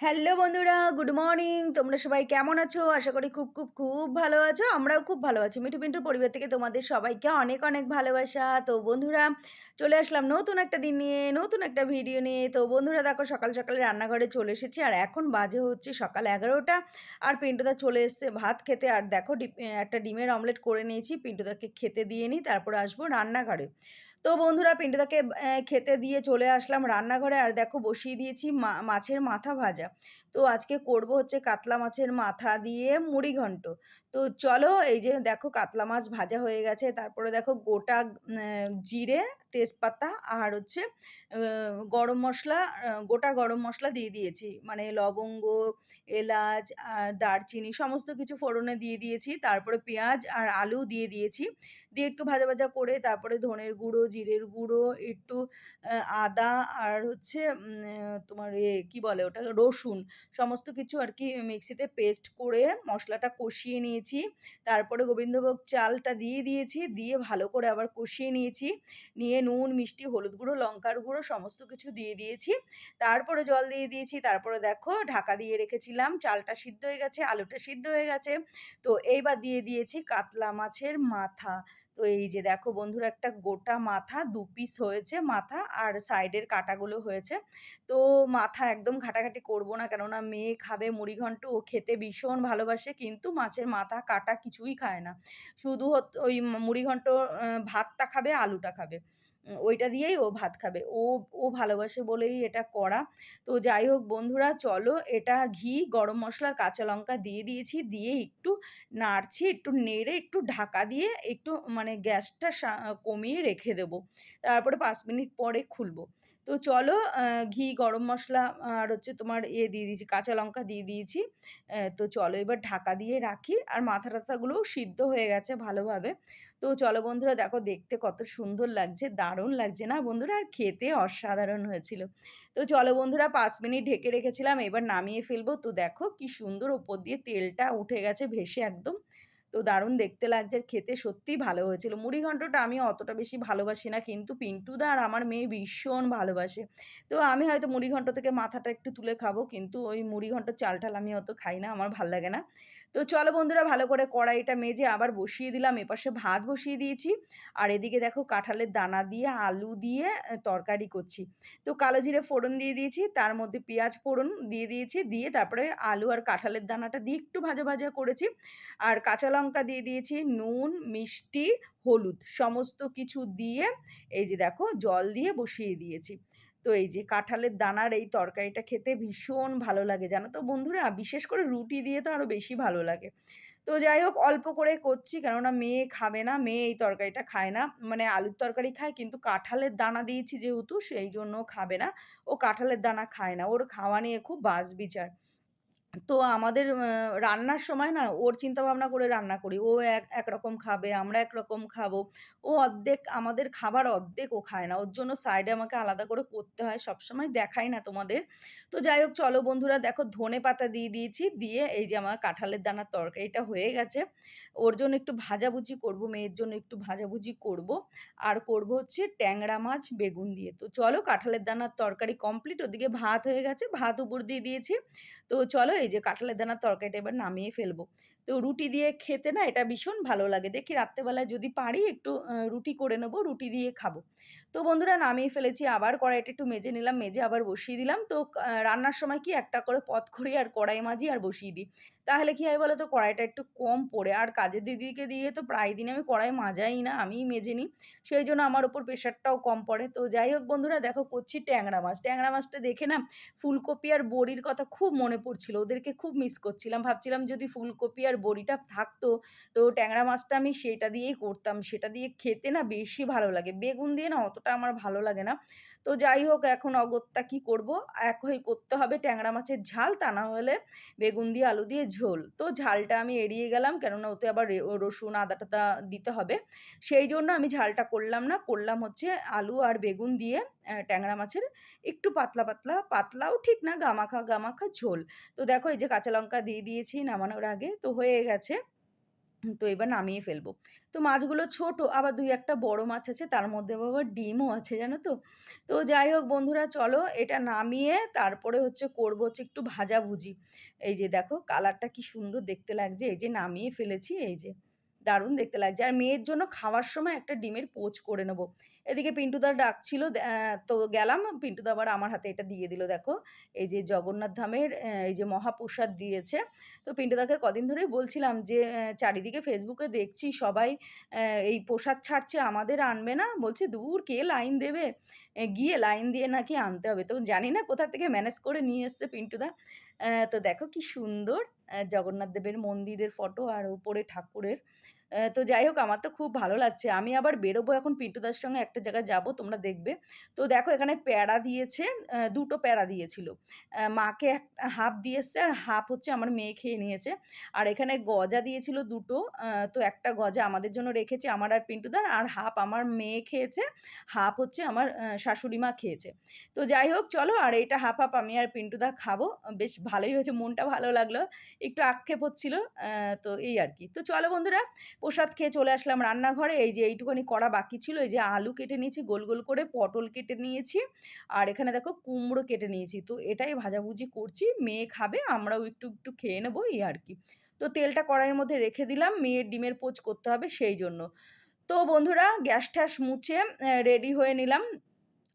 Hello বন্ধুরা, good morning. তোমরা সবাই কেমন আছো? আশা করি খুব, খুব, খুব ভালো আছো। আমরাও খুব ভালো আছি। মিঠু পিন্টুর পরিবার থেকে তোমাদের সবাইকে অনেক, অনেক ভালোবাসা। তো বন্ধুরা, চলে আসলাম নতুন একটা দিন নিয়ে, নতুন একটা ভিডিও নিয়ে। তো বন্ধুরা দেখো সকাল, সকালে রান্নাঘরে চলে এসেছি। আর এখন বাজে হচ্ছে সকাল ১১টা। আর পিন্টুদা চলে এসছে ভাত খেতে। আর দেখো একটা ডিমের অমলেট করে নিয়েছি। পিন্টুদাকে খেতে দিয়ে নিই, তারপর আসব রান্নাঘরে। তো বন্ধুরা পিন্টুদাকে খেতে দিয়ে চলে আসলাম রান্নাঘরে। আর দেখো বসিয়ে দিয়েছি মাছের মাথা ভাজা। তো আজকে করব হচ্ছে কাতলা মাছের মাথা দিয়ে মুড়িঘণ্ট। তো চলো এই যে দেখো কাতলা মাছ ভাজা হয়ে গেছে। তারপরে দেখো গোটা জিরে, তেজপাতা আর হচ্ছে গরম মশলা গোটা গরম মশলা দিয়ে দিয়েছি। মানে লবঙ্গ, এলাচ, আর দারচিনি সমস্ত কিছু ফোড়নে দিয়ে দিয়েছি। তারপরে পেঁয়াজ আর আলু দিয়ে দিয়েছি। দিয়ে একটু ভাজা, ভাজা করে তারপরে ধনের গুঁড়ো, জিরের গুঁড়ো, একটু আদা আর হচ্ছে তোমার এ কি বলে ওটা রসুন সমস্ত কিছু আর কি মিক্সিতে পেস্ট করে মশলাটা কষিয়ে নিয়েছি। তারপরে গোবিন্দভোগ চালটা দিয়ে দিয়েছি। দিয়ে ভালো করে আবার কষিয়ে নিয়েছি। নিয়ে নুন, মিষ্টি, হলুদ গুঁড়ো, লঙ্কার গুঁড়ো সমস্ত কিছু দিয়ে দিয়েছি। তারপরে জল দিয়ে দিয়েছি। তারপরে দেখো ঢাকা দিয়ে রেখেছিলাম। চালটা সিদ্ধ হয়ে গেছে, আলুটা সিদ্ধ হয়ে গেছে। তো এইবার দিয়ে দিয়েছি কাতলা মাছের মাথা। তো এই যে দেখো বন্ধুরা একটা গোটা মাথা দু পিস হয়েছে মাথা আর সাইডের কাটাগুলো হয়েছে। তো মাথা একদম ঘাটাঘাটি করব না কেননা মেয়ে খাবে মুড়িঘণ্ট ও খেতে ভীষণ ভালোবাসে কিন্তু মাছের মাথা কাটা কিছুই খায় না। শুধু ওই মুড়িঘণ্ট ভাতটা খাবে, আলুটা খাবে। ওইটা দিয়েই ও ভাত খাবে। ও ও ভালোবাসে বলেই এটা করা। তো যাই হোক বন্ধুরা চলো এটা ঘি, গরম মশলার কাঁচা লঙ্কা দিয়ে দিয়েছি। দিয়ে একটু নাড়ছি, একটু নেড়ে একটু ঢাকা দিয়ে একটু মানে গ্যাসটা কমিয়ে রেখে দেবো। তারপরে পাঁচ মিনিট পরে খুলবো। তো চলো ঘি, গরম মশলা আর হচ্ছে তোমার ইয়ে দিয়ে দিয়েছি, কাঁচা লঙ্কা দিয়ে দিয়েছি। তো চলো এবার ঢাকা দিয়ে রাখি। আর মাথা-টাথাগুলোও সিদ্ধ হয়ে গেছে ভালোভাবে। তো চলো বন্ধুরা দেখো দেখতে কত সুন্দর লাগছে, দারুণ লাগছে না বন্ধুরা? আর খেতে অসাধারণ হয়েছিল। তো চলো বন্ধুরা পাঁচ মিনিট ঢেকে রেখেছিলাম। এবার নামিয়ে ফেলব। তো দেখো কি সুন্দর ওপর দিয়ে তেলটা উঠে গেছে ভেসে একদম। তো দারুণ দেখতে লাগছে আর খেতে সত্যিই ভালো হয়েছিল। মুড়িঘণ্টটা আমি অতটা বেশি ভালোবাসি না কিন্তু পিন্টুদা আর আমার মেয়ে ভীষণ ভালোবাসে। তো আমি হয়তো মুড়িঘণ্ট থেকে মাথাটা একটু তুলে খাব কিন্তু ওই মুড়িঘন্টর চাল-টাল আমি অত খাই না, আমার ভালো লাগে না। তো চলো বন্ধুরা ভালো করে কড়াইটা মেজে আবার বসিয়ে দিলাম। এপাশে ভাত বসিয়ে দিয়েছি। আর এদিকে দেখো কাঁঠালের দানা দিয়ে আলু দিয়ে তরকারি করছি। তো কালো জিরে ফোড়ন দিয়ে দিয়েছি। তার মধ্যে পেঁয়াজ ফোড়ন দিয়ে দিয়েছি। দিয়ে তারপরে আলু আর কাঁঠালের দানাটা দিয়ে একটু ভাজা, ভাজা করেছি। আর কাঁচা লঙ্কা দিয়ে দিয়েছি, নুন, মিষ্টি, হলুদ সমস্ত কিছু দিয়ে এই যে দেখো জল দিয়ে বসিয়ে দিয়েছি। তো এই যে কাঁঠালের দানার এই তরকারিটা খেতে ভীষণ ভালো লাগে জানো তো বন্ধুরা? বিশেষ করে রুটি দিয়ে তো আরও বেশি ভালো লাগে। তো যাই হোক অল্প করে করছি কেননা মেয়ে খাবে না। মেয়ে এই তরকারিটা খায় না। মানে আলুর তরকারি খায় কিন্তু কাঁঠালের দানা দিয়েছি যেহেতু সেই জন্য খাবে না। ও কাঁঠালের দানা খায় না। ওর খাওয়া নিয়ে খুব বাছবিচার। তো আমাদের রান্নার সময় না ওর চিন্তা ভাবনা করে রান্না করি। ও এক একরকম খাবে, আমরা একরকম খাব। ও অর্ধেক আমাদের খাবার অর্ধেক ও খায় না। ওর জন্য সাইডে আমাকে আলাদা করে করতে হয়। সবসময় দেখাই না তোমাদের। তো যাই হোক চলো বন্ধুরা দেখো ধনেপাতা দিয়ে দিয়েছি। দিয়ে এই যে আমার কাঁঠালের দানার তরকারিটা হয়ে গেছে। ওর জন্য একটু ভাজাভুজি করব, মেয়ের জন্য একটু ভাজাভুজি করব। আর করব হচ্ছে ট্যাংরা মাছ বেগুন দিয়ে। তো চলো কাঁঠালের দানার তরকারি কমপ্লিট। ওদিকে ভাত হয়ে গেছে। ভাত উপর দিয়ে দিয়েছি। তো চলো এই যে কাঁঠালের দানার তরকারিটা এবার নামিয়ে ফেলব। তো রুটি দিয়ে খেতে না এটা ভীষণ ভালো লাগে। দেখি রাত্রেবেলায় যদি পারি একটু রুটি করে নেব, রুটি দিয়ে খাব। তো বন্ধুরা নামিয়ে ফেলেছি। আবার কড়াইটা একটু মেজে নিলাম। মেজে আবার বসিয়ে দিলাম। তো রান্নার সময় কি একটা করে পট করি আর কড়াই মাজি আর বসিয়ে দিই। তাহলে কি হয় বলো তো কড়াইটা একটু কম পড়ে। আর কাজের দিদিকে দিয়ে তো প্রায় দিন আমি কড়াই মাজাই না। আমিই মেজে নিই। সেই জন্য আমার উপর প্রেশারটাও কম পড়ে। তো যাই হোক বন্ধুরা দেখো করছি ট্যাংরা মাছ। ট্যাংরা মাছটা দেখে না ফুলকপি আর বড়ির কথা খুব মনে পড়ছিল। ওদেরকে খুব মিস করছিলাম। ভাবছিলাম যদি ফুলকপি আর বড়িটা থাকতো তো ট্যাংরা মাছটা আমি সেটা দিয়েই করতাম। সেটা দিয়ে খেতে না বেশি ভালো লাগে। বেগুন দিয়ে না অতটা আমার ভালো লাগে না। তো যাই হোক এখন অগত্যা কি করব? একই করতে হবে ট্যাংরা মাছের ঝাল তা না হলে বেগুন দিয়ে আলু দিয়ে ঝোল। তো ঝালটা আমি এড়িয়ে গেলাম কেননা ওতে আবার রসুন, আদা-টাদা দিতে হবে। সেই জন্য আমি ঝালটা করলাম না। করলাম হচ্ছে আলু আর বেগুন দিয়ে ট্যাংরা মাছের একটু পাতলা, পাতলা, পাতলাও ঠিক না গামাখা, গামাখা ঝোল। তো দেখো এই যে কাঁচা লঙ্কা দিয়ে দিয়েছি নামানোর আগে। তো হয়ে গেছে। তো এবার নামিয়ে ফেলব। তো মাছগুলো ছোট আবার ২-১ টা বড় মাছ আছে তার মধ্যে আবার ডিমও আছে জানো তো? তো যাই হোক বন্ধুরা চলো এটা নামিয়ে তারপরে হচ্ছে করব হচ্ছে একটু ভাজাভুজি। এই যে দেখো কালারটা কি সুন্দর দেখতে লাগছে। এই যে নামিয়ে ফেলেছি এই যে। দারুণ দেখতে লাগছে। আর মেয়ের জন্য খাওয়ার সময় একটা ডিমের পোচ করে নেব এদিকে পিন্টুদা ডাকছিল তো গেলাম। পিন্টুদা আবার আমার হাতে এটা দিয়ে দিল দেখো। এই যে জগন্নাথ ধামের এই যে মহাপ্রসাদ দিয়েছে। তো পিন্টুদাকে কদিন ধরেই বলছিলাম যে, চারিদিকে ফেসবুকে দেখছি সবাই এই প্রসাদ ছাড়ছে আমাদের আনবে না? বলছে, "দূর কে লাইন দেবে? গিয়ে লাইন দিয়ে নাকি আনতে হবে।" তো জানি না কোথা থেকে ম্যানেজ করে নিয়ে এসছে পিন্টুদা। তো দেখো কি সুন্দর জগন্নাথ দেবের মন্দিরের ফটো আর উপরে ঠাকুরের। তো যাই হোক আমার তো খুব ভালো লাগছে। আমি আবার বেরোবো এখন পিন্টুদার সঙ্গে একটা জায়গায় যাব তোমরা দেখবে। তো দেখো এখানে প্যাড়া দিয়েছে, দুটো ২ টো প্যাড়া দিয়েছিল। মাকে এক হাফ দিয়ে এসছে আর হাফ হচ্ছে আমার মেয়ে খেয়ে নিয়েছে। আর এখানে গজা দিয়েছিল দুটো তো একটা গজা আমাদের জন্য রেখেছে আমার আর পিন্টুদার। আর হাফ আমার মেয়ে খেয়েছে, হাফ হচ্ছে আমার শাশুড়ি মা খেয়েছে। তো যাই হোক চলো আর এইটা হাফ, হাফ আমি আর পিন্টুদা খাব। বেশ ভালোই হয়েছে মনটা ভালো লাগল। একটু আক্ষেপ হচ্ছিল। তো এই আর কি তো চলো বন্ধুরা প্রসাদ খেয়ে চলে আসলাম রান্নাঘরে। এই যে এইটুখানি করা বাকি ছিল। এই যে আলু কেটে নিয়েছি গোল, গোল করে, পটল কেটে নিয়েছি। আর এখানে দেখো কুমড়ো কেটে নিয়েছি। তো এটাই ভাজাভুজি করছি। মেয়ে খাবে, আমরাও একটু, একটু খেয়ে নেব এই আর কি তো তেলটা কড়াইয়ের মধ্যে রেখে দিলাম। মেয়ের ডিমের পোচ করতে হবে সেই জন্য। তো বন্ধুরা গ্যাস-ট্যাস মুছে রেডি হয়ে নিলাম।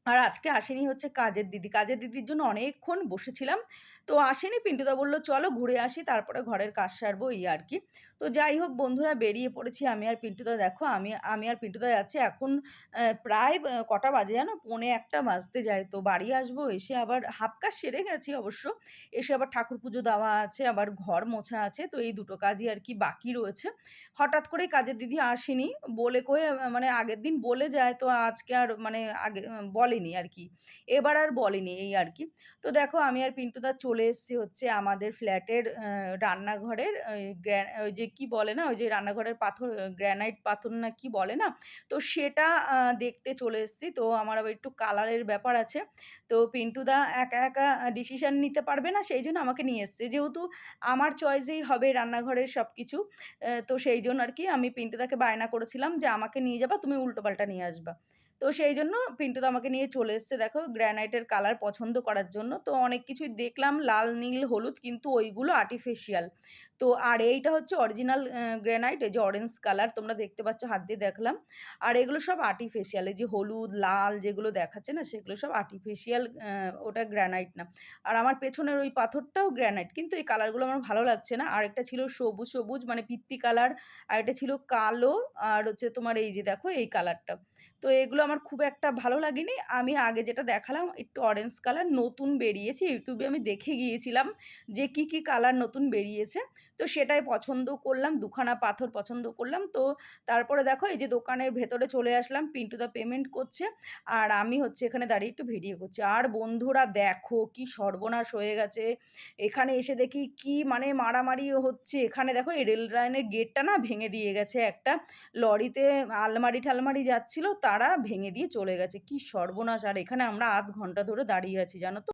আর আজকে আসেনি হচ্ছে কাজের দিদি। কাজের দিদির জন্য অনেকক্ষণ বসেছিলাম। তো আসেনি পিন্টুদা বলল "চলো ঘুরে আসি তারপরে ঘরের কাজ সারবো" এই আরকি। তো যাই হোক বন্ধুরা বেরিয়ে পড়েছি আমি আর পিন্টুদা দেখো আমি আমি আর পিন্টুদা যাচ্ছি এখন প্রায় কটা বাজে জানো? পৌনে একটা বাজতে যায়। তো বাড়ি আসব এসে আবার হাফ কাজ সেরে গেছি অবশ্য। এসে আবার ঠাকুর পুজো দেওয়া আছে, আবার ঘর মোছা আছে। তো এই দুটো কাজই আর কি বাকি রয়েছে। হঠাৎ করেই কাজের দিদি আসেনি। বলে কয়ে মানে আগের দিন বলে যায় তো আজকে আর মানে আগে আ বলেনি আর কি এবার আর বলেনি এই আর কি তো দেখো আমি আর পিন্টুদা চলে এসেছি হচ্ছে আমাদের ফ্ল্যাটের রান্নাঘরের ওই যে কি বলে না? ওই যে রান্নাঘরের পাথর গ্র্যানাইট পাথর না কি বলে না? তো সেটা দেখতে চলে এসেছি। তো আমার আবার একটু কালারের ব্যাপার আছে। তো পিন্টুদা একা, একা ডিসিশন নিতে পারবে না সেই জন্য আমাকে নিয়ে এসছে। যেহেতু আমার চয়েসেই হবে রান্নাঘরের সবকিছু। অ্যা তো সেই জন্য আর কি আমি পিন্টুদাকে বায়না করেছিলাম যে, "আমাকে নিয়ে যাবা, তুমি উল্টোপাল্টা নিয়ে আসবা।" তো সেইজন্য তো আমাকে নিয়ে চলে এসছে দেখো গ্র্যানাইটের কালার পছন্দ করার জন্য। তো অনেক কিছুই দেখলাম লাল, নীল, হলুদ কিন্তু ওইগুলো আর্টিফিশিয়াল। তো আর এইটা হচ্ছে অরিজিনাল গ্র্যানাইট এই যে অরেঞ্জ কালার তোমরা দেখতে পাচ্ছ হাত দিয়ে দেখলাম। আর এগুলো সব আর্টিফিশিয়াল এই যে হলুদ, লাল যেগুলো দেখাচ্ছে না সেগুলো সব আর্টিফিশিয়াল ওটা গ্র্যানাইট না। আর আমার পেছনের ওই পাথরটাও গ্র্যানাইট। কিন্তু এই কালারগুলো আমার ভালো লাগছে না। আরেকটা ছিল সবুজ, সবুজ মানে পিত্তি কালার, আরেকটা ছিল কালো আর হচ্ছে তোমার এই যে দেখো এই কালারটা। তো এগুলো আমার খুব একটা ভালো লাগেনি। আমি আগে যেটা দেখালাম একটু অরেঞ্জ কালার নতুন বেরিয়েছে। ইউটিউবে আমি দেখে গিয়েছিলাম যে কি, কি কালার নতুন বেরিয়েছে। তো সেটাই পছন্দ করলাম। দুখানা পাথর পছন্দ করলাম। তো তারপরে দেখো এই যে দোকানের ভেতরে চলে আসলাম। পিন্টু দা পেমেন্ট করছে। আর আমি হচ্ছে এখানে দাঁড়িয়ে একটু ভিডিও করছি। আর বন্ধুরা দেখো কি সর্বনাশ হয়ে গেছে। এখানে এসে দেখি কি মানে মারামারি হচ্ছে। এখানে দেখো এই রেল লাইনের গেটটা না ভেঙে দিয়ে গেছে একটা লরিতে আলমারি ঠালমারি যাচ্ছিল তারা ভেঙে দিয়ে চলে গেছে। কি সর্বনাশ! আর এখানে আমরা আধ ঘণ্টা ধরে দাঁড়িয়ে আছি, জানো তো?